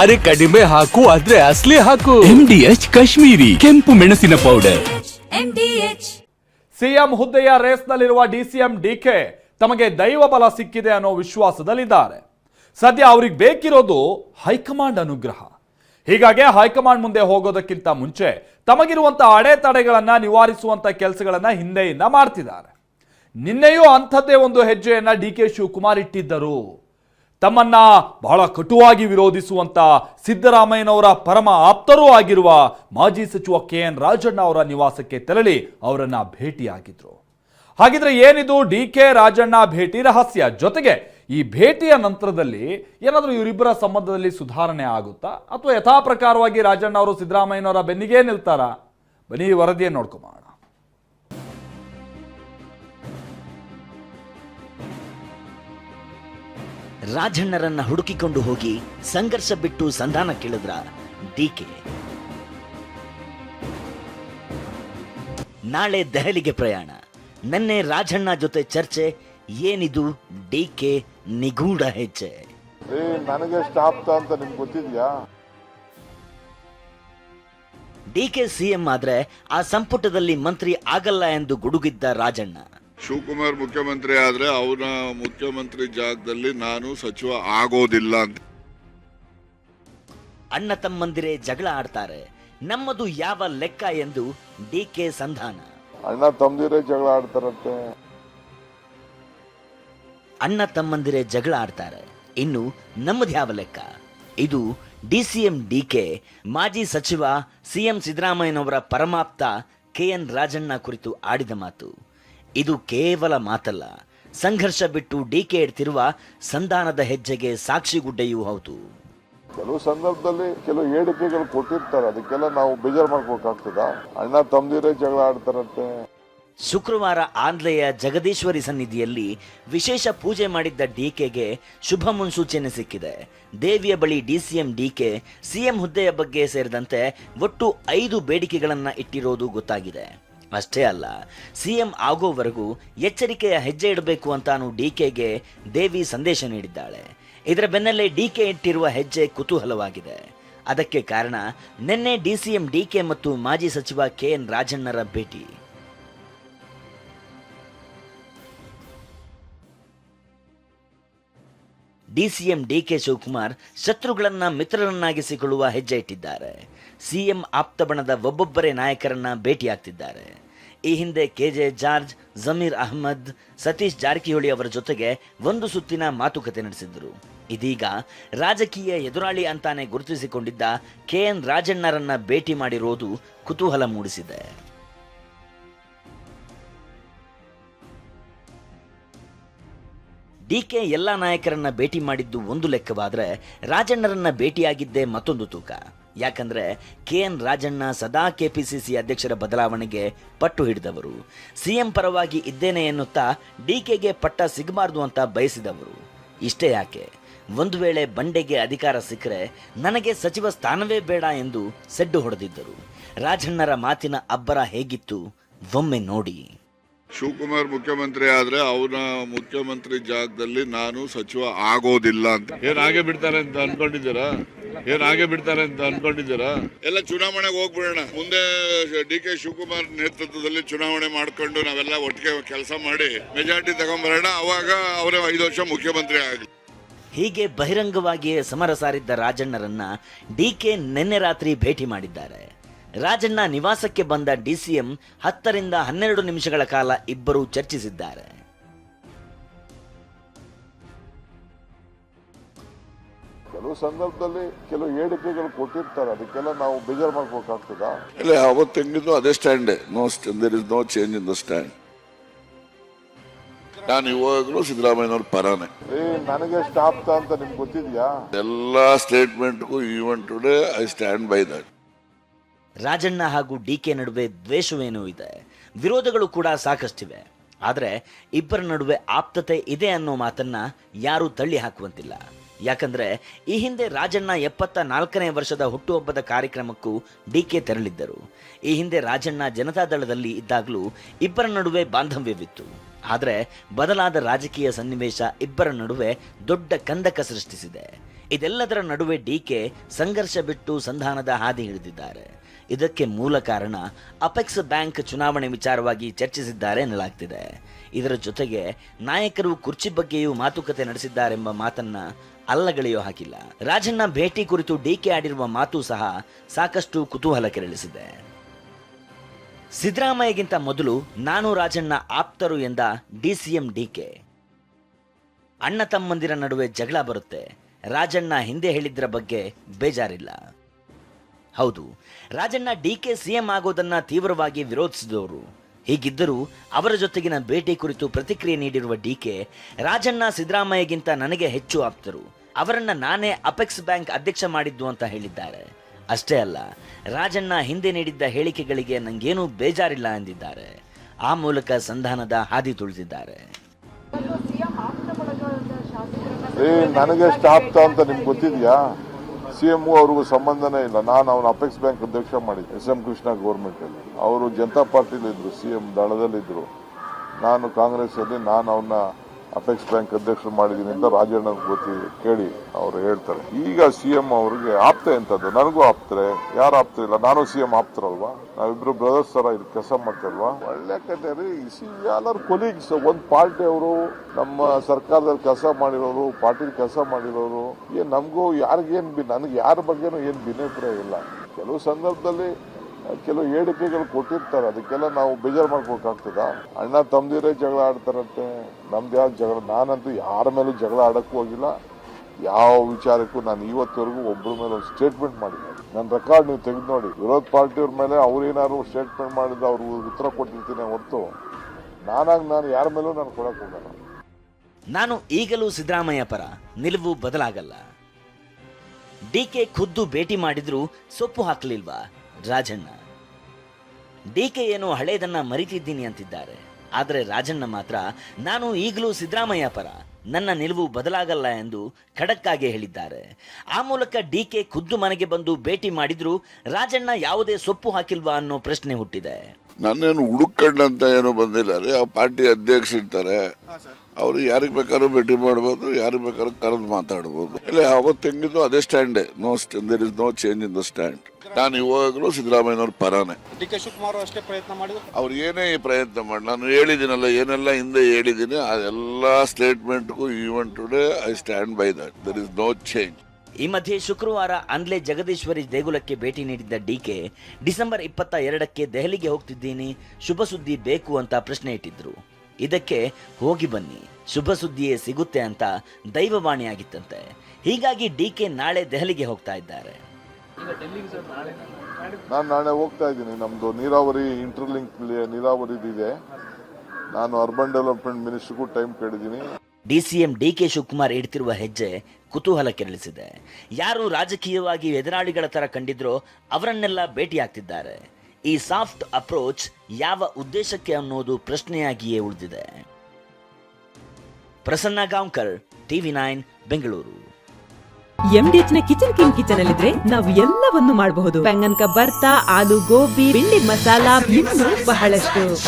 ಅರೆ ಕಡಿಮೆ ಹಾಕು ಆದ್ರೆ ಅಸ್ಲಿ ಹಾಕು. ಎಂಡಿಎಚ್ ಕಾಶ್ಮೀರಿ ಕೆಂಪು ಮೆಣಸಿನ ಪೌಡರ್ ಸಿಎಂ ಹುದ್ದೆಯ ರೇಸ್ನಲ್ಲಿರುವ ಡಿಸಿಎಂ ಡಿಕೆ ತಮಗೆ ದೈವ ಬಲ ಸಿಕ್ಕಿದೆ ಅನ್ನೋ ವಿಶ್ವಾಸದಲ್ಲಿದ್ದಾರೆ. ಸದ್ಯ ಅವ್ರಿಗೆ ಬೇಕಿರೋದು ಹೈಕಮಾಂಡ್ ಅನುಗ್ರಹ. ಹೀಗಾಗಿ ಹೈಕಮಾಂಡ್ ಮುಂದೆ ಹೋಗೋದಕ್ಕಿಂತ ಮುಂಚೆ ತಮಗಿರುವಂತಹ ಅಡೆತಡೆಗಳನ್ನ ನಿವಾರಿಸುವಂತ ಕೆಲಸಗಳನ್ನ ಹಿಂದೆಯಿಂದ ಮಾಡ್ತಿದ್ದಾರೆ. ನಿನ್ನೆಯೂ ಅಂಥದ್ದೇ ಒಂದು ಹೆಜ್ಜೆಯನ್ನ ಡಿ ಕೆ ಶಿವಕುಮಾರ್ ಇಟ್ಟಿದ್ದರು. ತಮ್ಮನ್ನ ಬಹಳ ಕಟುವಾಗಿ ವಿರೋಧಿಸುವಂತ ಸಿದ್ದರಾಮಯ್ಯನವರ ಪರಮ ಆಪ್ತರೂ ಆಗಿರುವ ಮಾಜಿ ಸಚಿವ ಕೆ ಎನ್ ರಾಜಣ್ಣ ಅವರ ನಿವಾಸಕ್ಕೆ ತೆರಳಿ ಅವರನ್ನ ಭೇಟಿಯಾಗಿದ್ರು. ಹಾಗಿದ್ರೆ ಏನಿದು ಡಿ ಕೆ ರಾಜಣ್ಣ ಭೇಟಿ ರಹಸ್ಯ? ಜೊತೆಗೆ ಈ ಭೇಟಿಯ ನಂತರದಲ್ಲಿ ಏನಾದರೂ ಇವರಿಬ್ಬರ ಸಂಬಂಧದಲ್ಲಿ ಸುಧಾರಣೆ ಆಗುತ್ತಾ? ಅಥವಾ ಯಥಾಪ್ರಕಾರವಾಗಿ ರಾಜಣ್ಣ ಅವರು ಸಿದ್ದರಾಮಯ್ಯನವರ ಬೆನ್ನಿಗೆ ನಿಲ್ತಾರಾ? ಬನ್ನಿ ವರದಿಯನ್ನು ನೋಡ್ಕೊಂಬೋಣ ರಾಜಣ್ಣರನ್ನ ಹುಡುಕಿಕೊಂಡು ಹೋಗಿ ಸಂಘರ್ಷ ಬಿಟ್ಟು ಸಂಧಾನ ಕೇಳಿದ್ರ ಡಿಕೆ ನಾಳೆ ದೆಹಲಿಗೆ ಪ್ರಯಾಣ. ನನ್ನೆ ರಾಜಣ್ಣ ಜೊತೆ ಚರ್ಚೆ ಏನಿದು ಡಿಕೆ ನಿಗೂಢ ಹೆಜ್ಜೆ? ನನಗೆ ಸ್ಟಾಪ್ ಅಂತ ನಿಮ್ಗೆ ಗೊತ್ತಿದ್ಯಾ? ಡಿಕೆ ಸಿಎಂ ಆದ್ರೆ ಆ ಸಂಪುಟದಲ್ಲಿ ಮಂತ್ರಿ ಆಗಲ್ಲ ಎಂದು ಗುಡುಗಿದ್ದ ರಾಜಣ್ಣ. ಶಿವಕುಮಾರ್ ಮುಖ್ಯಮಂತ್ರಿ ಆದ್ರೆ ಅವನ ಮುಖ್ಯಮಂತ್ರಿ ಜಾಗದಲ್ಲಿ ನಾನು ಸಚಿವ ಆಗೋದಿಲ್ಲ ಅಂತ. ಅಣ್ಣ ತಮ್ಮಂದಿರೇ ಜಗಳ ಆಡ್ತಾರೆ. ನಮ್ಮದು ಯಾವ ಲೆಕ್ಕ ಎಂದು ಡಿ ಕೆ ಸಂಧಾನ. ಅಣ್ಣ ತಮ್ಮದಿರೇ ಜಗಳ ಆಡ್ತಾರಂತೆ. ಅಣ್ಣ ತಮ್ಮಂದಿರೇ ಜಗಳ ಆಡ್ತಾರೆ. ಇನ್ನು ನಮ್ಮದು ಯಾವ ಲೆಕ್ಕ? ಇದು D C M D K ಮಾಜಿ ಸಚಿವ ಸಿಎಂ ಸಿದ್ದರಾಮಯ್ಯನವರ ಪರಮಾಪ್ತ ಕೆ ಎನ್ ರಾಜಣ್ಣ ಕುರಿತು ಆಡಿದ ಮಾತು. ಇದು ಕೇವಲ ಮಾತಲ್ಲ. ಸಂಘರ್ಷ ಬಿಟ್ಟು ಡಿಕೆ ಇಡ್ತಿರುವ ಸಂಧಾನದ ಹೆಜ್ಜೆಗೆ ಸಾಕ್ಷಿಗುಡ್ಡೆಯೂ ಹೌದು. ಕೆಲವು ಸಂದರ್ಭದಲ್ಲಿ ಕೆಲವು ಹೇಳಿಕೆಗಳು ಕೊಟ್ಟಿರ್ತಾರೆ. ಅದಕ್ಕೆಲ್ಲ ನಾವು ಬೇಜಾರು ಮಾಡ್ಕೋಕಾಗ್ತದ ಅಣ್ಣ ತಮ್ದಿರೇ ಜಗಳ ಆಡ್ತಾರಂತೆ. ಶುಕ್ರವಾರ ಆಂಧ್ಲೆಯ ಜಗದೀಶ್ವರಿ ಸನ್ನಿಧಿಯಲ್ಲಿ ವಿಶೇಷ ಪೂಜೆ ಮಾಡಿದ್ದ ಡಿಕೆಗೆ ಶುಭ ಮುನ್ಸೂಚನೆ ಸಿಕ್ಕಿದೆ. ದೇವಿಯ ಬಳಿ ಡಿಸಿಎಂ ಡಿಕೆ ಸಿಎಂ ಹುದ್ದೆಯ ಬಗ್ಗೆ ಸೇರಿದಂತೆ ಒಟ್ಟು ಐದು ಬೇಡಿಕೆಗಳನ್ನು ಇಟ್ಟಿರೋದು ಗೊತ್ತಾಗಿದೆ. ಅಷ್ಟೇ ಅಲ್ಲ, ಸಿಎಂ ಆಗೋವರೆಗೂ ಎಚ್ಚರಿಕೆಯ ಹೆಜ್ಜೆ ಇಡಬೇಕು ಅಂತಾನು ಡಿಕೆಗೆ ದೇವಿ ಸಂದೇಶ ನೀಡಿದ್ದಾಳೆ. ಇದರ ಬೆನ್ನಲ್ಲೇ ಡಿಕೆ ಇಟ್ಟಿರುವ ಹೆಜ್ಜೆ ಕುತೂಹಲವಾಗಿದೆ. ಅದಕ್ಕೆ ಕಾರಣ ನಿನ್ನೆ ಡಿಸಿಎಂ ಡಿಕೆ ಮತ್ತು ಮಾಜಿ ಸಚಿವ ಕೆ ಎನ್ ರಾಜಣ್ಣರ ಭೇಟಿ. ಡಿಸಿಎಂ ಡಿಕೆ ಶಿವಕುಮಾರ್ ಶತ್ರುಗಳನ್ನ ಮಿತ್ರರನ್ನಾಗಿಸಿಕೊಳ್ಳುವ ಹೆಜ್ಜೆ ಇಟ್ಟಿದ್ದಾರೆ. ಸಿಎಂ ಆಪ್ತಬಣದ ಒಬ್ಬೊಬ್ಬರೇ ನಾಯಕರನ್ನ ಭೇಟಿಯಾಗ್ತಿದ್ದಾರೆ. ಈ ಹಿಂದೆ ಕೆಜೆ ಜಾರ್ಜ್, ಜಮೀರ್ ಅಹಮದ್, ಸತೀಶ್ ಜಾರಕಿಹೊಳಿ ಅವರ ಜೊತೆಗೆ ಒಂದು ಸುತ್ತಿನ ಮಾತುಕತೆ ನಡೆಸಿದ್ದರು. ಇದೀಗ ರಾಜಕೀಯ ಎದುರಾಳಿ ಅಂತಾನೆ ಗುರುತಿಸಿಕೊಂಡಿದ್ದ ಕೆ ಎನ್ ರಾಜಣ್ಣರನ್ನ ಭೇಟಿ ಮಾಡಿರೋದು ಕುತೂಹಲ ಮೂಡಿಸಿದೆ. ಡಿಕೆ ಎಲ್ಲ ನಾಯಕರನ್ನ ಭೇಟಿ ಮಾಡಿದ್ದು ಒಂದು ಲೆಕ್ಕವಾದ್ರೆ ರಾಜಣ್ಣರನ್ನ ಭೇಟಿಯಾಗಿದ್ದೇ ಮತ್ತೊಂದು ತೂಕ. ಯಾಕಂದ್ರೆ ಕೆ ಎನ್ ರಾಜಣ್ಣ ಸದಾ ಕೆಪಿಸಿಸಿ ಅಧ್ಯಕ್ಷರ ಬದಲಾವಣೆಗೆ ಪಟ್ಟು ಹಿಡಿದವರು. ಸಿಎಂ ಪರವಾಗಿ ಇದ್ದೇನೆ ಎನ್ನುತ್ತಾ ಡಿ ಕೆಗೆ ಪಟ್ಟ ಸಿಗಬಾರ್ದು ಅಂತ ಬಯಸಿದವರು. ಇಷ್ಟೇ ಯಾಕೆ? ಒಂದು ವೇಳೆ ಬಂಡೆಗೆ ಅಧಿಕಾರ ಸಿಕ್ಕರೆ ನನಗೆ ಸಚಿವ ಸ್ಥಾನವೇ ಬೇಡ ಎಂದು ಸೆಡ್ಡು ಹೊಡೆದಿದ್ದರು. ರಾಜಣ್ಣರ ಮಾತಿನ ಅಬ್ಬರ ಹೇಗಿತ್ತು ಒಮ್ಮೆ ನೋಡಿ. ಶಿವಕುಮಾರ್ ಮುಖ್ಯಮಂತ್ರಿ ಆದ್ರೆ ಅವನ ಮುಖ್ಯಮಂತ್ರಿ ಜಾಗದಲ್ಲಿ ನಾನು ಸಚಿವ ಆಗೋದಿಲ್ಲ ಅಂತ. ಏನ್ ಹಾಗೆ ಬಿಡ್ತಾರೆ ಅಂತ ಅನ್ಕೊಂಡಿದ್ದೀರಾ? ಏನ್ ಹಾಗೆ ಬಿಡ್ತಾರೆ ಅಂತ ಅನ್ಕೊಂಡಿದ್ದೀರಾ? ಎಲ್ಲ ಚುನಾವಣೆಗೆ ಹೋಗ್ಬಿಡೋಣ. ಮುಂದೆ ಡಿ ಕೆ ಶಿವಕುಮಾರ್ ನೇತೃತ್ವದಲ್ಲಿ ಚುನಾವಣೆ ಮಾಡ್ಕೊಂಡು ನಾವೆಲ್ಲ ಒಟ್ಟಿಗೆ ಕೆಲಸ ಮಾಡಿ ಮೆಜಾರಿಟಿ ತಗೊಂಡ್ಬರೋಣ ಅವಾಗ ಅವರೇ ಐದು ವರ್ಷ ಮುಖ್ಯಮಂತ್ರಿ ಆಗಲಿ. ಹೀಗೆ ಬಹಿರಂಗವಾಗಿಯೇ ಸಮರ ಸಾರಿದ್ದ ರಾಜಣ್ಣರನ್ನ ಡಿಕೆ ನಿನ್ನೆ ರಾತ್ರಿ ಭೇಟಿ ಮಾಡಿದ್ದಾರೆ. ರಾಜಣ್ಣ ನಿವಾಸಕ್ಕೆ ಬಂದ ಡಿಸಿಎಂ ಹತ್ತರಿಂದ ಹನ್ನೆರಡು ನಿಮಿಷಗಳ ಕಾಲ ಇಬ್ಬರು ಚರ್ಚಿಸಿದ್ದಾರೆ. ಕೆಲವು ಸಂದರ್ಭದಲ್ಲಿ ಕೆಲವು ಹೇಳಿಕೆಗಳು ಕೊಟ್ಟಿರ್ತಾರೆ. ಅದಕ್ಕೆಲ್ಲ ನಾವು ಬೇಜಾರು ಮಾಡ್ಬೇಕಾಗ್ತದ ಇಲ್ಲ ಅವತ್ತು ಹೆಂಗಿದ್ದು ಅದೇ stand. No there is no change in the stand ನಾನು ಇವಾಗಲೂ ಸಿದ್ದರಾಮಯ್ಯನವ್ರ ಪರಾನೆ. ಏ ನನಗೆ ಸ್ಟಾಪ್ ಆಪ್ತ ಅಂತ ನಿಮ್ಗೆ ಗೊತ್ತಿದ್ಯಾ? ಎಲ್ಲ ಸ್ಟೇಟ್ಮೆಂಟ್ಗೂ even today I stand by that Rajanna ಹಾಗೂ ಡಿ ಕೆ ನಡುವೆ ದ್ವೇಷವೇನೂ ಇದೆ. ವಿರೋಧಗಳು ಕೂಡ ಸಾಕಷ್ಟಿವೆ. ಆದರೆ ಇಬ್ಬರ ನಡುವೆ ಆಪ್ತತೆ ಇದೆ ಅನ್ನೋ ಮಾತನ್ನ ಯಾರೂ ತಳ್ಳಿ ಹಾಕುವಂತಿಲ್ಲ. ಯಾಕಂದ್ರೆ ಈ ಹಿಂದೆ ರಾಜಣ್ಣ ಎಪ್ಪತ್ತ ನಾಲ್ಕನೇ ವರ್ಷದ ಹುಟ್ಟುಹಬ್ಬದ ಕಾರ್ಯಕ್ರಮಕ್ಕೂ ಡಿಕೆ ತೆರಳಿದ್ದರು. ಈ ಹಿಂದೆ ರಾಜಣ್ಣ ಜನತಾದಳದಲ್ಲಿ ಇದ್ದಾಗಲೂ ಇಬ್ಬರ ನಡುವೆ ಬಾಂಧವ್ಯವಿತ್ತು. ಆದರೆ ಬದಲಾದ ರಾಜಕೀಯ ಸನ್ನಿವೇಶ ಇಬ್ಬರ ನಡುವೆ ದೊಡ್ಡ ಕಂದಕ ಸೃಷ್ಟಿಸಿದೆ. ಇದೆಲ್ಲದರ ನಡುವೆ ಡಿ ಕೆ ಸಂಘರ್ಷ ಬಿಟ್ಟು ಸಂಧಾನದ ಹಾದಿ ಹಿಡಿದಿದ್ದಾರೆ. ಇದಕ್ಕೆ ಮೂಲ ಕಾರಣ ಅಪೆಕ್ಸ್ ಬ್ಯಾಂಕ್ ಚುನಾವಣೆ ವಿಚಾರವಾಗಿ ಚರ್ಚಿಸಿದ್ದಾರೆ ಎನ್ನಲಾಗ್ತಿದೆ. ಇದರ ಜೊತೆಗೆ ನಾಯಕರು ಕುರ್ಚಿ ಬಗ್ಗೆಯೂ ಮಾತುಕತೆ ನಡೆಸಿದ್ದಾರೆಂಬ ಮಾತನ್ನ ಅಲ್ಲಗಳೆಯೋ ಹಾಕಿಲ್ಲ ರಾಜಣ್ಣ ಭೇಟಿ ಕುರಿತು ಡಿಕೆ ಆಡಿರುವ ಮಾತು ಸಹ ಸಾಕಷ್ಟು ಕುತೂಹಲ ಕೆರಳಿಸಿದೆ ಸಿದ್ದರಾಮಯ್ಯಗಿಂತ ಮೊದಲು ನಾನು ರಾಜಣ್ಣ ಆಪ್ತರು ಎಂದ ಡಿಸಿಎಂ ಡಿಕೆ ಅಣ್ಣ ತಮ್ಮಂದಿರ ನಡುವೆ ಜಗಳ ಬರುತ್ತೆ. ರಾಜಣ್ಣ ಹಿಂದೆ ಹೇಳಿದ್ರ ಬಗ್ಗೆ ಬೇಜಾರಿಲ್ಲ. ಹೌದು, ರಾಜಣ್ಣ ಡಿಕೆ ಸಿಎಂ ಆಗೋದನ್ನ ತೀವ್ರವಾಗಿ ವಿರೋಧಿಸಿದವರು. ಹೀಗಿದ್ದರೂ ಅವರ ಜೊತೆಗಿನ ಭೇಟಿ ಕುರಿತು ಪ್ರತಿಕ್ರಿಯೆ ನೀಡಿರುವ ಡಿಕೆ ರಾಜಣ್ಣ ಸಿದ್ದರಾಮಯ್ಯಗಿಂತ ನನಗೆ ಹೆಚ್ಚು ಆಪ್ತರು. ಅವರನ್ನ ನಾನೇ ಅಪೆಕ್ಸ್ ಬ್ಯಾಂಕ್ ಅಧ್ಯಕ್ಷ ಮಾಡಿದ್ದು ಅಂತ ಹೇಳಿದ್ದಾರೆ. ಅಷ್ಟೇ ಅಲ್ಲ ರಾಜಣ್ಣ ಹಿಂದೆ ನೀಡಿದ್ದ ಹೇಳಿಕೆಗಳಿಗೆ ನಂಗೇನೂ ಬೇಜಾರಿಲ್ಲ ಎಂದಿದ್ದಾರೆ. ಆ ಮೂಲಕ ಸಂಧಾನದ ಹಾದಿ ತುಳಿದಿದ್ದಾರೆ. ಏ ನನಗೆ ಎಷ್ಟು ಆಪ್ತ ಅಂತ ನಿಮ್ಗೆ ಗೊತ್ತಿದ್ಯಾ? ಸಿ ಎಂ ಅವ್ರಿಗೂ ಸಂಬಂಧನೇ ಇಲ್ಲ. ನಾನು ಅವನ ಅಪೆಕ್ಸ್ ಬ್ಯಾಂಕ್ ಅಧ್ಯಕ್ಷ ಮಾಡಿದ್ದೆ ಎಸ್ ಎಂ ಕೃಷ್ಣ ಗೌರ್ಮೆಂಟ್ ಅಲ್ಲಿ. ಅವರು ಜನತಾ ಪಾರ್ಟಿಲಿ ಇದ್ರು ಸಿ ಎಂ ದಳದಲ್ಲಿದ್ರು. ನಾನು ಕಾಂಗ್ರೆಸ್ ಅಲ್ಲಿ ನಾನು ಅವನ್ನ ಅಪೆಕ್ಸ್ ಬ್ಯಾಂಕ್ ಅಧ್ಯಕ್ಷರು ಮಾಡಿದ್ದೀನಿ ಅಂತ ರಾಜಣ್ಣ ಗೊತ್ತಿ ಕೇಳಿ ಅವರು ಹೇಳ್ತಾರೆ. ಈಗ ಸಿ ಎಂ ಅವ್ರಿಗೆ ಆಪ್ತೆ ಅಂತದ್ದು ನನಗೂ ಆಪ್ತಾರೆ ಯಾರು ಆಪ್ತ ಇಲ್ಲ? ನಾನು ಸಿ ಎಂ ಆಪ್ತರಲ್ವಾ? ನಾವಿಬ್ರು ಬ್ರದರ್ಸ್ ತರ ಇಲ್ಲಿ ಕೆಲಸ ಮಾಡ್ತಾರಲ್ವಾ ಒಳ್ಳೆ ಕತೆ ರೀ. ಸಿ ಎಲ್ಲರೂ ಕೊಲೀಗ್ಸ್ ಒಂದ್ ಪಾರ್ಟಿ ಅವರು ನಮ್ಮ ಸರ್ಕಾರದಲ್ಲಿ ಕೆಲಸ ಮಾಡಿರೋರು ಪಾರ್ಟಿ ಕೆಲಸ ಮಾಡಿರೋರು ಏನ್ ನಮಗೂ ಯಾರಿಗೇನ್ ಬಿ ನನಗೆ ಯಾರ ಬಗ್ಗೆನೂ ಏನ್ ಭಿನ್ನಾಭಿಪ್ರಾಯ ಇಲ್ಲ. ಕೆಲವು ಸಂದರ್ಭದಲ್ಲಿ ಕೆಲವು ಹೇಳಿಕೆಗಳು ಕೊಟ್ಟಿರ್ತಾರೆ, ಅದಕ್ಕೆಲ್ಲ ನಾವು ಬೇಜಾರು ಮಾಡ್ಬೇಕಾಗ್ತದ ಅಣ್ಣ ತಮ್ದಿರೇ ಜಗಳ ಆಡ್ತಾರಂತೆ, ನಮ್ದು ಯಾವ ಜಗಳ? ನಾನಂತೂ ಯಾರ ಮೇಲೂ ಜಗಳ ಆಡಕ್ಕೂ ಹೋಗಿಲ್ಲ. ಯಾವ ವಿಚಾರಕ್ಕೂ ನಾನು ಇವತ್ತವರೆಗೂ ಒಬ್ಬರ ಮೇಲೆ ಒಂದು ಸ್ಟೇಟ್ಮೆಂಟ್ ಮಾಡಿಲ್ಲ. ನನ್ನ ರೆಕಾರ್ಡ್ ನೀವು ತೆಗೆದು ನೋಡಿ. ವಿರೋಧ ಪಾರ್ಟಿಯವ್ರ ಮೇಲೆ ಅವ್ರೇನಾದ್ರು ಸ್ಟೇಟ್ಮೆಂಟ್ ಮಾಡಿದ ಅವ್ರಿಗೆ ಉತ್ತರ ಕೊಟ್ಟಿರ್ತೀನಿ ಹೊರತು, ನಾನಾಗಿ ನಾನು ಯಾರ ಮೇಲೂ ನಾನು ಕೊಡಕ್ಕೆ ಹೋಗಲ್ಲ. ನಾನು ಈಗಲೂ ಸಿದ್ದರಾಮಯ್ಯ ಪರ ನಿಲುವು ಬದಲಾಗಲ್ಲ. ಡಿಕೆ ಖುದ್ದು ಭೇಟಿ ಮಾಡಿದ್ರೂ ಸೊಪ್ಪು ಹಾಕಲಿಲ್ವಾ? ರಾಜಣ್ಣ. ಡಿ ಕೆ ಏನು ಹಳೇದನ್ನ ಮರಿತಿದ್ದೀನಿ ಅಂತಿದ್ದಾರೆ. ಆದರೆ ರಾಜಣ್ಣ ಮಾತ್ರ ನಾನು ಈಗಲೂ ಸಿದ್ದರಾಮಯ್ಯ ಪರ. ನನ್ನ ನಿಲುವು ಬದಲಾಗಲ್ಲ ಎಂದು ಖಡಕ್ಕಾಗಿ ಹೇಳಿದ್ದಾರೆ. ಆ ಮೂಲಕ ಡಿ ಕೆ ಖುದ್ದು ಮನೆಗೆ ಬಂದು ಭೇಟಿ ಮಾಡಿದ್ರು ರಾಜಣ್ಣ ಯಾವುದೇ ಸೊಪ್ಪು ಹಾಕಿಲ್ವಾ ಅನ್ನೋ ಪ್ರಶ್ನೆ ಹುಟ್ಟಿದೆ. ನನ್ನೇನು ಹುಡುಕಂಡಂತ ಏನು ಬಂದಿಲ್ಲ ರೀ. ಆ ಪಾರ್ಟಿ ಅಧ್ಯಕ್ಷ ಇರ್ತಾರೆ. ಅವ್ರು ಯಾರಿಗೆ ಬೇಕಾದ್ರೂ ಭೇಟಿ ಮಾಡ್ಬೋದು ಯಾರಿಗೆ ಬೇಕಾದ್ರೂ ಕರೆದು ಮಾತಾಡ್ಬೋದು. ಇಲ್ಲ ಅವತ್ತು ಹೆಂಗಿದ್ದು ಅದೇ ಸ್ಟ್ಯಾಂಡೇ. No there is no change in the stand ನಾನು ಇವಾಗಲೂ ಸಿದ್ದರಾಮಯ್ಯನವ್ರ ಪರಾನೆ. ಡಿ ಕೆ ಶಿವಕುಮಾರ್ ಅಷ್ಟೇ ಪ್ರಯತ್ನ ಮಾಡಿದ್ರು? ಅವ್ರು ಏನೇ ಪ್ರಯತ್ನ ಮಾಡಿ ನಾನು ಹೇಳಿದ್ದೀನಲ್ಲ ಏನೆಲ್ಲ ಹಿಂದೆ ಹೇಳಿದ್ದೀನಿ ಅದೆಲ್ಲ ಸ್ಟೇಟ್ಮೆಂಟ್ಗೂ even today I stand by that there is no change ಈ ಮಧ್ಯೆ ಶುಕ್ರವಾರ ಅಂದ್ಲೆ ಜಗದೀಶ್ವರಿ ದೇಗುಲಕ್ಕೆ ಭೇಟಿ ನೀಡಿದ್ದ ಡಿಕೆ ಡಿಸೆಂಬರ್ ಇಪ್ಪತ್ತ ಎರಡಕ್ಕೆ ದೆಹಲಿಗೆ ಹೋಗ್ತಿದ್ದೀನಿ ಶುಭ ಸುದ್ದಿ ಬೇಕು ಅಂತ ಪ್ರಶ್ನೆ ಇಟ್ಟಿದ್ರು. ಇದಕ್ಕೆ ಹೋಗಿ ಬನ್ನಿ ಶುಭ ಸುದ್ದಿಯೇ ಸಿಗುತ್ತೆ ಅಂತ ದೈವವಾಣಿಯಾಗಿತ್ತಂತೆ. ಹೀಗಾಗಿ ಡಿಕೆ ನಾಳೆ ದೆಹಲಿಗೆ ಹೋಗ್ತಾ ಇದ್ದಾರೆ. ನಾನು ನಾಳೆ ಹೋಗ್ತಾ ಇದ್ದೀನಿ. ನಮ್ದು ನೀರಾವರಿ ಇಂಟರ್ಲಿಂಕ್ ನೀರಾವರಿ ಇದೆ. ನಾನು ಅರ್ಬನ್ ಡೆವಲಪ್ಮೆಂಟ್ ಮಿನಿಸ್ಟ್ರಿಗೂ ಟೈಮ್ ಕೇಳಿದ್ದೀನಿ. ಡಿಸಿಎಂ ಡಿಕೆ ಶಿವಕುಮಾರ್ ಇಡ್ತಿರುವ ಹೆಜ್ಜೆ ಕುತೂಹಲ ಕೆರಳಿಸಿದೆ ಯಾರು ರಾಜಕೀಯವಾಗಿ ಎದುರಾಳಿಗಳ ತರ ಕಂಡಿದ್ರೋ ಅವರನ್ನೆಲ್ಲ ಭೇಟಿಯಾಗ್ತಿದ್ದಾರೆ. ಈ ಸಾಫ್ಟ್ ಅಪ್ರೋಚ್ ಯಾವ ಉದ್ದೇಶಕ್ಕೆ ಅನ್ನೋದು ಪ್ರಶ್ನೆಯಾಗಿಯೇ ಉಳಿದಿದೆ. Prasanna Gaonkar TV nine Bengaluru. ಎಂಡಿಎಚ್ನ kitchen king kitchen ಅಲ್ಲಿದ್ರೆ ನಾವು ಎಲ್ಲವನ್ನು ಮಾಡಬಹುದು. ಬೆಂಗನ್ಕ ಬರ್ತಾ ಆಲೂ ಗೋಬಿ ಬಿಂಡಿ ಮಸಾಲಾ ಬಹಳಷ್ಟು.